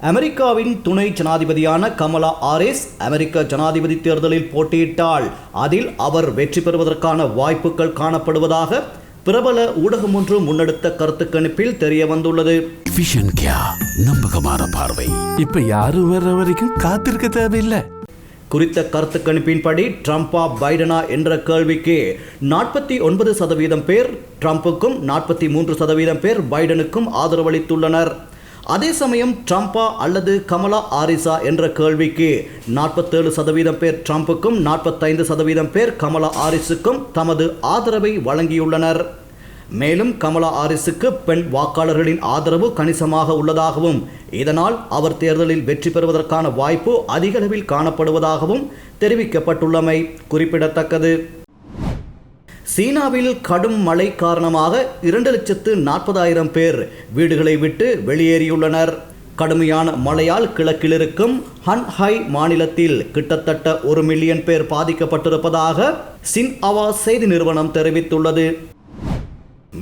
அமெரிக்காவின் துணை ஜனாதிபதியான கமலா ஆரிஸ் அமெரிக்க ஜனாதிபதி தேர்தலில் போட்டியிட்டால் அதில் அவர் வெற்றி பெறுவதற்கான வாய்ப்புகள் காணப்படுவதாக பிரபல ஊடகம் ஒன்று முன்னெடுத்த கருத்து கணிப்பில் தெரிய வந்துள்ளது. விஷன் கியா நம்பகமான பார்வை. இப்ப யாரும் வர்ற வரைக்கும் காத்திருக்க தேவையில்லை. குறித்த கருத்து கணிப்பின்படி ட்ரம்பா பைடனா என்ற கேள்விக்கு நாற்பத்தி ஒன்பது சதவீதம் பேர் ட்ரம்புக்கும் நாற்பத்தி மூன்று சதவீதம் பேர் பைடனுக்கும் ஆதரவளித்துள்ளனர். அதே சமயம் ட்ரம்பா அல்லது கமலா ஆரிசா என்ற கேள்விக்கு நாற்பத்தேழு சதவீதம் பேர் ட்ரம்புக்கும் நாற்பத்தைந்து சதவீதம் பேர் கமலா ஆரிஸுக்கும் தமது ஆதரவை வழங்கியுள்ளனர். மேலும் கமலா ஆரிஸுக்கு பெண் வாக்காளர்களின் ஆதரவு கணிசமாக உள்ளதாகவும் இதனால் அவர் தேர்தலில் வெற்றி பெறுவதற்கான வாய்ப்பு அதிகளவில் காணப்படுவதாகவும் தெரிவிக்கப்பட்டுள்ளமை குறிப்பிடத்தக்கது. சீனாவில் கடும் மழை காரணமாக இரண்டு லட்சத்து நாற்பதாயிரம் பேர் வீடுகளை விட்டு வெளியேறியுள்ளனர். கடுமையான மழையால் கிழக்கில் இருக்கும் ஹன்ஹை மாநிலத்தில் கிட்டத்தட்ட ஒரு மில்லியன் பேர் பாதிக்கப்பட்டிருப்பதாக சின் அவா செய்தி நிறுவனம் தெரிவித்துள்ளது.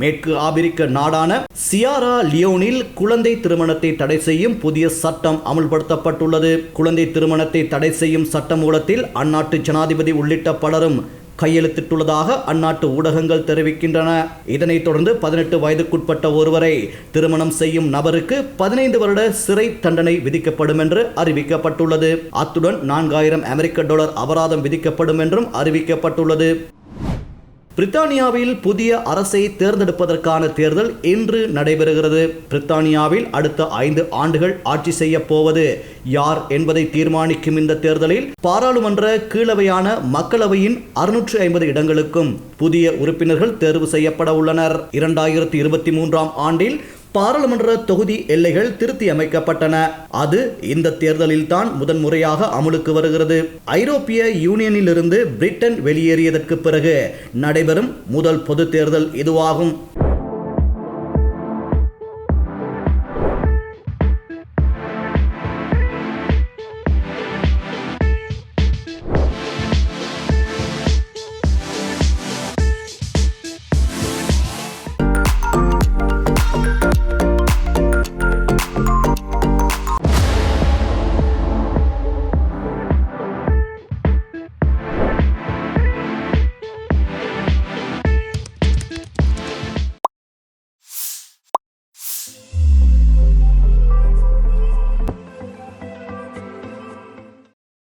மேற்கு ஆபிரிக்க நாடான சியாரா லியோனில் குழந்தை திருமணத்தை தடை செய்யும் புதிய சட்டம் அமல்படுத்தப்பட்டுள்ளது. குழந்தை திருமணத்தை தடை செய்யும் சட்டமூலத்தில் அந்நாட்டு ஜனாதிபதி உள்ளிட்ட பலரும் கையெழுத்திட்டுள்ளதாக அந்நாட்டு ஊடகங்கள் தெரிவிக்கின்றன. இதனைத் தொடர்ந்து பதினெட்டு வயதுக்குட்பட்ட ஒருவரை திருமணம் செய்யும் நபருக்கு பதினைந்து வருட சிறை தண்டனை விதிக்கப்படும் என்று அறிவிக்கப்பட்டுள்ளது. அத்துடன் நான்காயிரம் அமெரிக்க டாலர் அபராதம் விதிக்கப்படும் என்றும் அறிவிக்கப்பட்டுள்ளது. பிரித்தானியாவில் புதிய அரசை தேர்ந்தெடுப்பதற்கான தேர்தல் இன்று நடைபெறுகிறது. பிரித்தானியாவில் அடுத்த ஐந்து ஆண்டுகள் ஆட்சி செய்ய போவது யார் என்பதை தீர்மானிக்கும் இந்த தேர்தலில் பாராளுமன்ற கீழவையான மக்களவையின் அறுநூற்று ஐம்பது இடங்களுக்கும் புதிய உறுப்பினர்கள் தேர்வு செய்யப்பட உள்ளனர். இரண்டாயிரத்தி இருபத்தி மூன்றாம் ஆண்டில் பாராளுமன்ற தொகுதி எல்லைகள் திருத்தி அமைக்கப்பட்டன. அது இந்த தேர்தலில் தான் முதன்முறையாக அமுலுக்கு வருகிறது. ஐரோப்பிய யூனியனிலிருந்து பிரிட்டன் வெளியேறியதற்கு பிறகு நடைபெறும் முதல் பொது தேர்தல் இதுவாகும்.